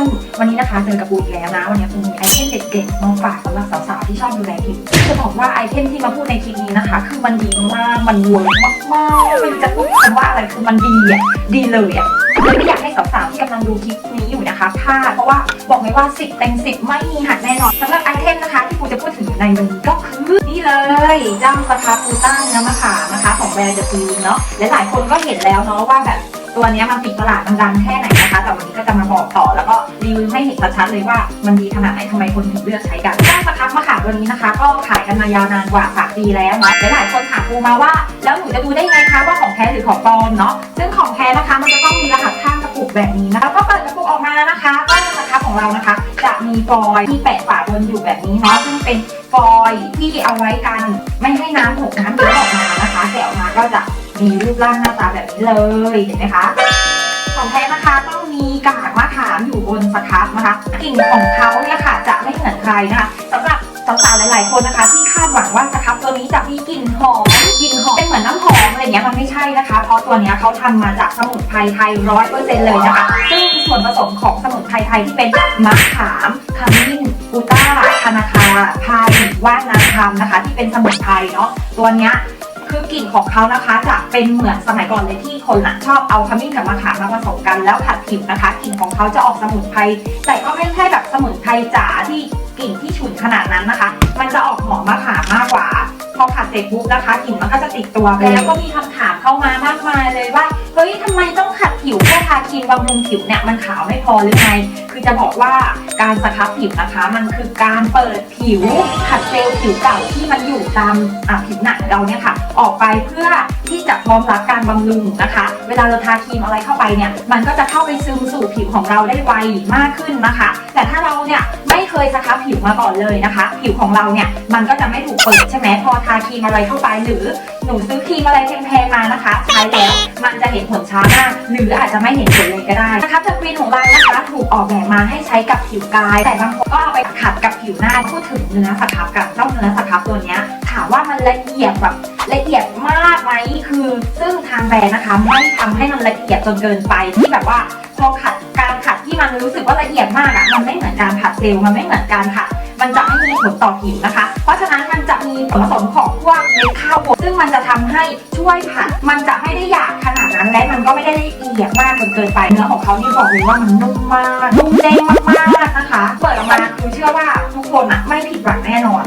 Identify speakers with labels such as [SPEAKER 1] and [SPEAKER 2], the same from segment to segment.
[SPEAKER 1] น วันนี้นะคะเจอกับปูอีกแล้วนะ วันนี้ปูมีไอเทมเด็ดๆมาฝากสำหรับสาวๆที่ชอบดูแลผิวจะบอกว่าไอเทมที่มาพูดในคลิปนี้นะคะ คือมันดีมาก มันเวิมากๆมันจะพูดคำว่าอะไรคือมันดีอะดีเลยอะเลยไม่อยากให้สาวๆที่กำลังดูคลิปนี้อยู่นะคะพลาดเพราะว่าบอกเลยว่าสิบเต็สิบไม่มีหักแน่นอนสำหรับไอเทมนะคะ ที่ปูจะพูดถึงในวันนี้ก็คือนี่เลยเจ้าสครับปูตั้งเนื้อมะขามนะคะ ของแบรนด์เดอะกรีนเนาะหลายๆคนก็เห็นแล้วเนาะว่าแบบ ตัวนี้มันติดตลาดมันดังแค่ไหนนะคะ แต่วันนี้ก็จะมาบอกต่อแล้วก็รีวิวให้เห็นชัดๆเลยว่ามันดีขนาดไหนทำไมคนถึงเลือกใช้กันเจ้าสครับมะขามตัวนี้นะคะ ก็ขายกันมายาวนานกว่าสามปีแล้วเนาะหลายๆคนถามกูมาว่า แล้วหนูจะดูได้ไงคะว่าของแท้หรือของปลอมเนาะซึ่งของแท้นะคะมันจะต้องมีรหัสข้างกระปุกแบบนี้นะคะก็เปิดกระปุกออกมานะคะก็สครับของเรานะคะ จะมีฟอยล์ที่แปะฝาบนอยู่แบบนี้เนาะซึ่งเป็นฟอยล์ที่เอาไว้กันไม่ให้น้ำหกน้ำเยอะออกมานะคะแกะออกมาก็จะ มีรูปร่างหน้าตาแบบนี้เลยเห็นไหมคะ ของแท้นะคะต้องมีกากมะขามอยู่บนสครับนะคะกลิ่นของเขาเนี่ยค่ะ จะไม่เหมือนใครนะคะสำหรับสาวๆหลายๆคนนะคะ ที่คาดหวังว่าสครับตัวนี้จะมีกลิ่นหอมกลิ่นหอมเป็นเหมือนน้ำหอมอะไรเงี้ยมันไม่ใช่นะคะ เพราะตัวเนี้ยเขาทำมาจากสมุนไพรไทยร้อยเปอร์เซ็นต์เลยนะคะซึ่งส่วนผสมของสมุนไพรไทยที่เป็นมะขามขมิ้นกูต้าคานาคาพายว่านนาคำนะคะ ที่เป็นสมุนไพรเนาะตัวเนี้ย คือกลิ่นของเขานะคะจะเป็นเหมือนสมัยก่อนเลยที่คนนะชอบเอาขมิ้นกับมะขามมาผสมกันแล้วผัดผิวนะคะกลิ่นของเขาจะออกสมุนไพรแต่ก็ไม่ใช่แบบสมุนไพรจ๋าที่กลิ่นที่ฉุนขนาดนั้นนะคะ มันจะออกหอมมะขามมากกว่า พอผัดเสร็จปุ๊บนะคะกลิ่นมันก็จะติดตัวไปแล้วก็มีคำถามเข้ามามากมายเลยว่าเฮ้ยทำไมต้องขัดผิวแค่ทาครีมบำรุงผิวเนี่ยมันขาวไม่พอหรือไงคือจะบอกว่าการสครับผิวนะคะ มันคือการเปิดผิวขัดเซลล์ผิวเก่าที่มันอยู่ตามอ่าผิวหนังเราเนี่ยค่ะ ออกไปเพื่อที่จะพร้อมรับการบำรุงนะคะ เวลาเราทาครีมอะไรเข้าไปเนี่ย มันก็จะเข้าไปซึมสู่ผิวของเราได้ไวมากขึ้นนะคะ แต่ถ้าเราเนี่ยไม่เคยสครับผิวมาก่อนเลยนะคะ ผิวของเราเนี่ยมันก็จะไม่ถูกเปิดใช่ไหมพอทาครีมอะไรเข้าไป หรือหนูซื้อครีมอะไรแพงๆมานะคะ ใช้แล้วมันจะเห็นผลช้ามากหรืออาจจะไม่เห็นผลเลยก็ได้นะคะแต่ครีมของเรานะคะถูกออกแบบมาให้ใช้กับผิวกาย แต่บางคนก็เอาไปขัดกับผิวหน้าพูดถึงเนื้อสครับกับเจ้าเนื้อสครับตัวนี้ถามว่ามันละเอียดแบบละเอียดมากไหมคือซึ่งทางแบรนด์นะคะ ไม่ทำให้มันละเอียดจนเกินไปที่แบบว่าพอขัดการขัดที่มันรู้สึกว่าละเอียดมากอะมันไม่เหมือนการขัดเซลล์มันไม่เหมือนการขัดมันจะไม่มีผลต่อผิวนะคะ เพราะฉะนั้น วนผสมของพวกเม็ดข้าวบดซึ่งมันจะทำให้ช่วยผัดมันจะไม่ได้หยาบขนาดนั้นและมันก็ไม่ได้ละเอียดมากจนเกินไปเนื้อของเขานี่บอกเลยว่ามันนุ่มมากนุ่มเด้งมากๆนะคะ เปิดออกมาคือเชื่อว่าทุกคนอะไม่ผิดหวังแน่นอน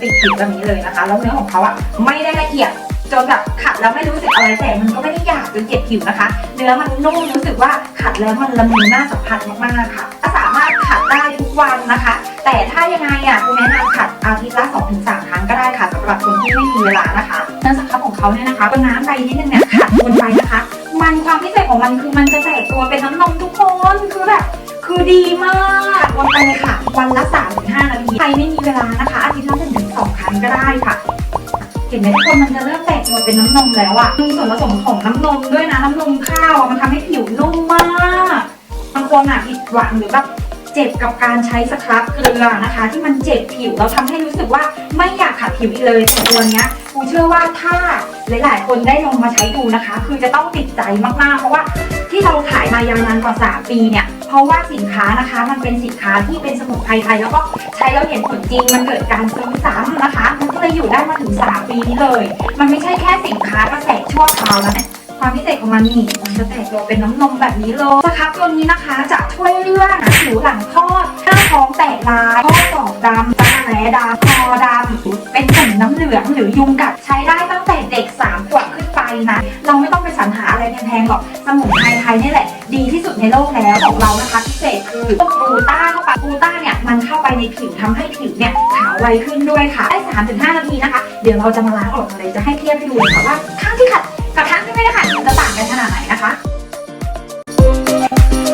[SPEAKER 1] ติดผิวแบบนี้เลยนะคะ แล้วเนื้อของเขาอะไม่ได้ละเอียดจนแบบขัดแล้วไม่รู้สึกอะไรแต่มันก็ไม่ได้หยาบจนเจ็บผิวนะคะ เนื้อมันนุ่มรู้สึกว่าขัดแล้วมันละมุนน่าสัมผัสมากๆค่ะ ขัดได้ทุกวันนะคะ แต่ถ้ายังไงอะคุณแนะนำขัดอาทิตย์ละ2-3 ครั้งก็ได้ค่ะสำหรับคนที่ไม่มีเวลานะคะเนื้อสครับของเขาเนี่ยนะคะก็น้ำไปนิดนึงเนี่ยขัดวนไปนะคะ มันความพิเศษของมันคือมันจะแตกตัวเป็นน้ำนมทุกคนคือแบบคือดีมากวนไปเลยค่ะ วันละ 3-5 นาทีใครไม่มีเวลานะคะ อาทิตย์ละ1-2 ครั้งก็ได้ค่ะเห็นไหมทุกคนมันจะเริ่มแตกตัวเป็นน้ำนมแล้วอะมีส่วนผสมของน้ำนมด้วยนะ น้ำนมข้าวมันทำให้ผิวนุ่มมากบางคนอะผิดหวังหรือแบบ เจ็บกับการใช้สครับเกลือนะคะ ที่มันเจ็บผิวแล้วทำให้รู้สึกว่าไม่อยากขัดผิวอีกเลยแต่ตัวเนี้ยกูเชื่อว่าถ้าหลาย ๆ คนได้ลองมาใช้ดูนะคะ คือจะต้องติดใจมากๆ เพราะว่าที่เราขายมายาวนานกว่า 3 ปีเนี่ยเพราะว่าสินค้านะคะมันเป็นสินค้าที่เป็นสมุนไพรไทยแล้วก็ใช้แล้วเห็นผลจริงมันเกิดการซื้อซ้ำนะคะมันก็เลยอยู่ได้มาถึง 3 ปีนี้เลย มันไม่ใช่แค่สินค้ากระแสชั่วคราวนะ ความพิเศษของมันนี่มันจะแตกตัวเป็นน้ำนมแบบนี้เลยสครับตัวนี้นะคะ จะช่วยเรื่องผิวหลังคลอดหน้าท้องแตกลายข้อศอกดำตาแหลดำคอดำเป็นถุงน้ำเหลืองหรือยุงกัดใช้ได้ตั้งแต่เด็ก3ขวบขึ้นไปนะเราไม่ต้องไปสรรหาอะไรแพงๆหรอกสมุนไพรไทยนี่แหละ ดีที่สุดในโลกแล้วของเรานะคะพิเศษคือพวกกลูต้าเข้าไปกลูต้าเนี่ยมันเข้าไปในผิวทำให้ผิวเนี่ยขาวไวขึ้นด้วยค่ะได้3-5นาทีนะคะ เดี๋ยวเราจะมาล้างออกเลยจะให้เทียบให้ดูค่ะว่าข้างที่ขัด กับข้งที่ไม่ได้ขัดมันจะต่างกันขนาดไหนนะคะ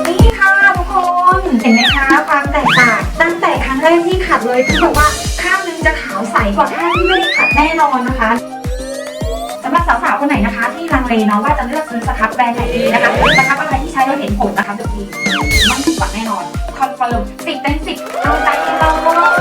[SPEAKER 1] นี่ค่ะทุกคนเห็นไหมคะความแตกต่างตั้งแต่ครั้งแรกที่ขัดเลยที่บอกว่าข้างนึงจะขาวใสกว่าข้างที่ไม่ได้ขัดแน่นอนนะคะสำหรับสาวๆคนไหนนะคะ ที่ลังเลเนาะว่าจะเลือกซื้อสครับแบรนด์ไหนดีนะคะสครับอะไรที่ใช้แล้วเห็นผลนะคะทุกทีไม่ผิดหวังแน่นอนคอนเฟิร์มสิบเต็มสิบเอาใจเรา